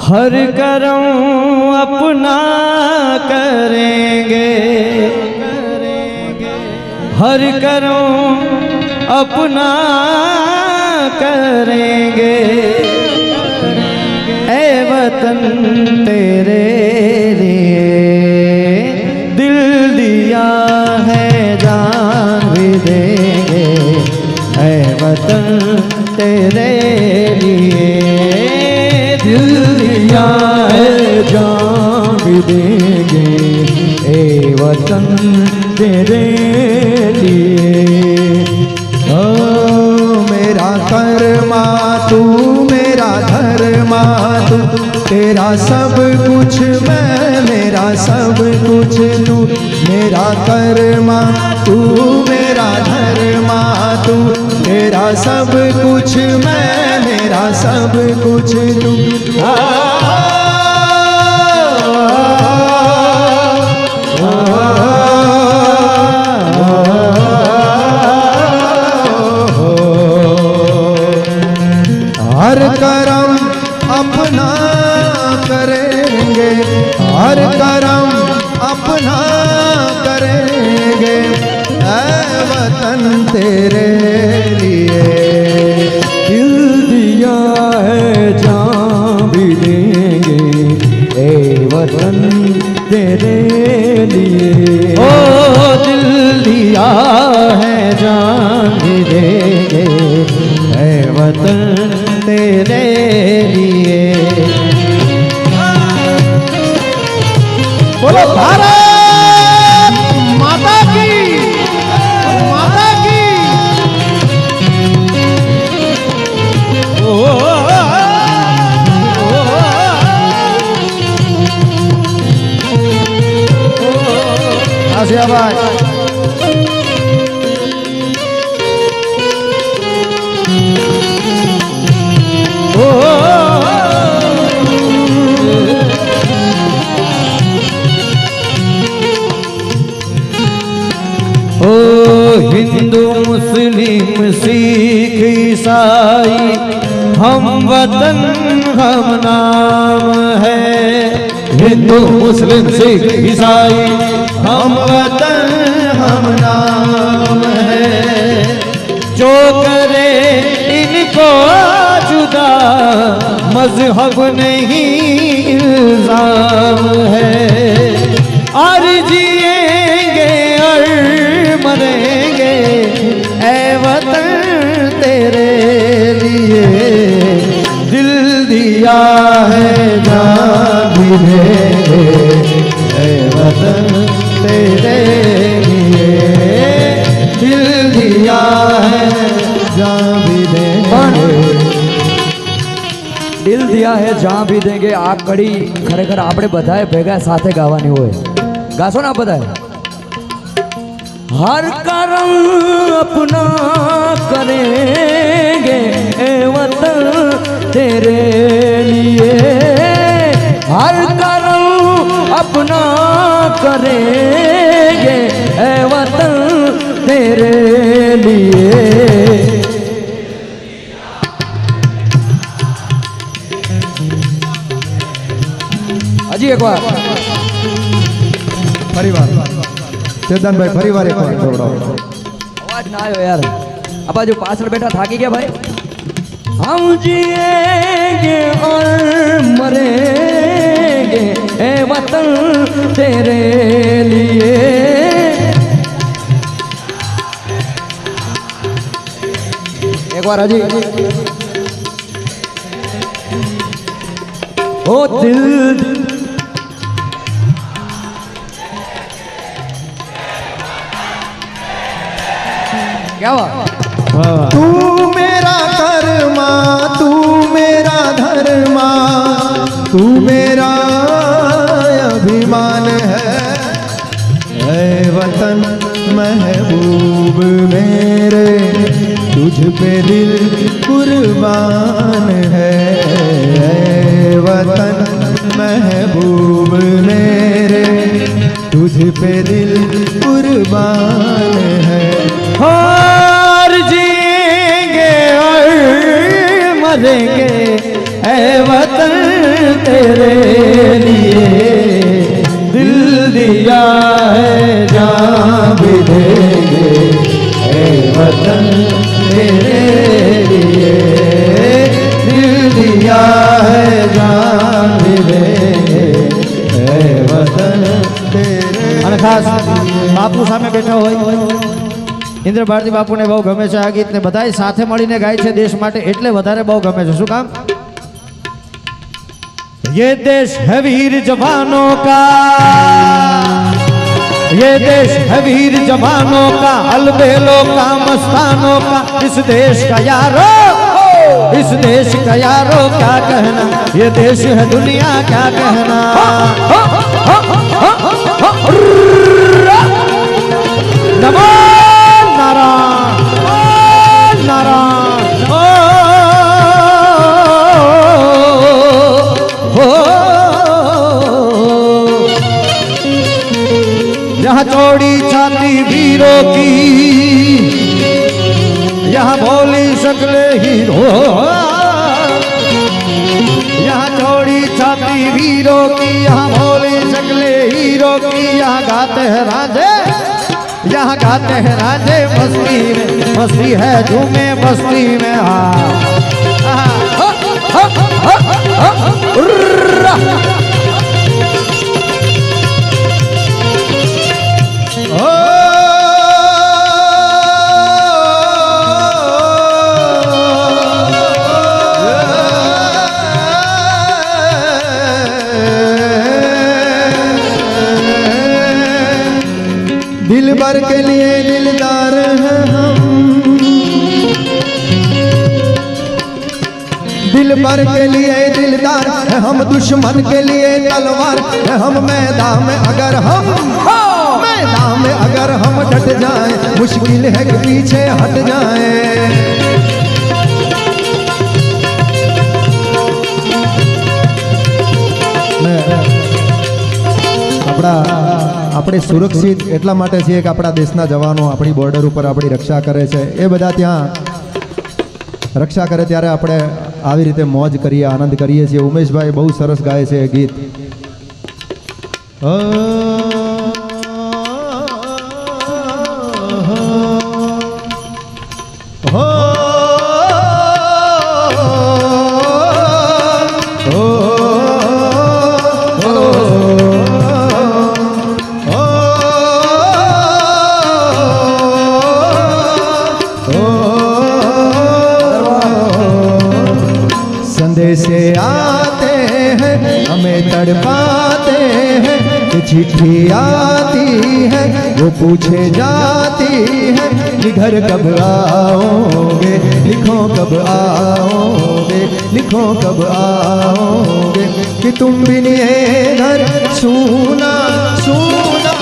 हर करम अपना करेंगे। हर करम अपना करेंगे। ए वतन तेरे लिए। दिल दिया है, जान भी देंगे। ए वतन तेरे देंगे। ए वतन तेरे लिए। ओ मेरा कर्मा तू मेरा धर्मा तू तेरा सब कुछ मैं मेरा सब कुछ तू मेरा कर्मा तू मेरा धर्मा तू तेरा सब कुछ मैं मेरा सब कुछ तू। आ, वतन तेरे लिए। दिल दिया है, जान भी देंगे। ए वतन तेरे लिए। ओ, दिल दिया है, जान भी देंगे। ए वतन तेरे लिए। আসিয়াবাই हिंदू मुस्लिम सिख ईसाई हम वतन हम नाम है हिंदू मुस्लिम सिख ईसाई, हम वतन, हम नाम है। जो करे इनको जुदा, मज़हब नहीं इल्ज़ाम। દિલ દિયા હે જ્યાં ભી દેંગે આ કડી ખરેખર આપણે બધાએ ભેગા સાથે ગાવાની હોય ગાશો ને આ બધાએ હર કરમ અપના કરેંગે એ વતન તેરે लिए हर करम अपना करेंगे ए वतन तेरे लिए હજી એક વાર ફરી વાર ચેતનભાઈ ફરી વાર એક વાર જોડાવો અવાજ ના આવ્યો યાર આ બાજુ પાછળ બેઠા થાકી ગયા ભાઈ હમ જીએંગે और मरेंगे ए वतन तेरे लिए એક વાર હજી ઓ દિલ तू मेरा कर्मा, तू मेरा धर्मा, तू मेरा अभिमान है। वतन महबूब मेरे, तुझ पे दिल कुर्बान है। वतन महबूब मेरे, तुझ पे दिल करेंगे ऐ वतन तेरे लिए। दिल दिया है जान भी देंगे ऐ वतन तेरे लिए। दिल दिया है जान भी देंगे ऐ वतन तेरे खास बापू सामने बैठा हुआ ઇન્દ્ર ભારતી બાપુને બહુ ગમે છે આ ગીત ને બધાય સાથે મળીને ગાય છે દેશ માટે એટલે વધારે બહુ ગમે છે શું કામ ये देश है वीर जवानों का ये देश है वीर जवानों का अलबेलों का मस्तानों का इस देश का यारो इस देश का यारो क्या कहना ये देश है दुनिया क्या कहना नमो हीरो यहाँ चौड़ी छाती हीरो की, यहाँ बोली सकले हीरो की, यहाँ गाते हैं राजे, यहाँ गाते हैं राजे मस्ती में मस्ती है झूमे मस्ती में हाँ। दिल भर के लिए दिलदार हैं हम। दिल भर के लिए दिलदार हैं हम, दुश्मन के लिए तलवार हैं हम। मैदान में अगर हम मैदान में अगर हम डट जाएँ, मुश्किल है कि पीछे हट जाए। अपना આપણે સુરક્ષિત એટલા માટે છીએ કે આપણા દેશના જવાનો આપણી બોર્ડર ઉપર આપણી રક્ષા કરે છે. એ બધા ત્યાં રક્ષા કરે ત્યારે આપણે આવી રીતે મોજ કરીએ, આનંદ કરીએ છીએ. ઉમેશભાઈ બહુ સરસ ગાય છે ગીત. અ तड़पाते हैं चिट्ठी आती है, वो पूछे जाती है कि घर कब आओगे, लिखो कब आओगे, लिखो कब आओगे, कि तुम भी नहीं घर सुना सुना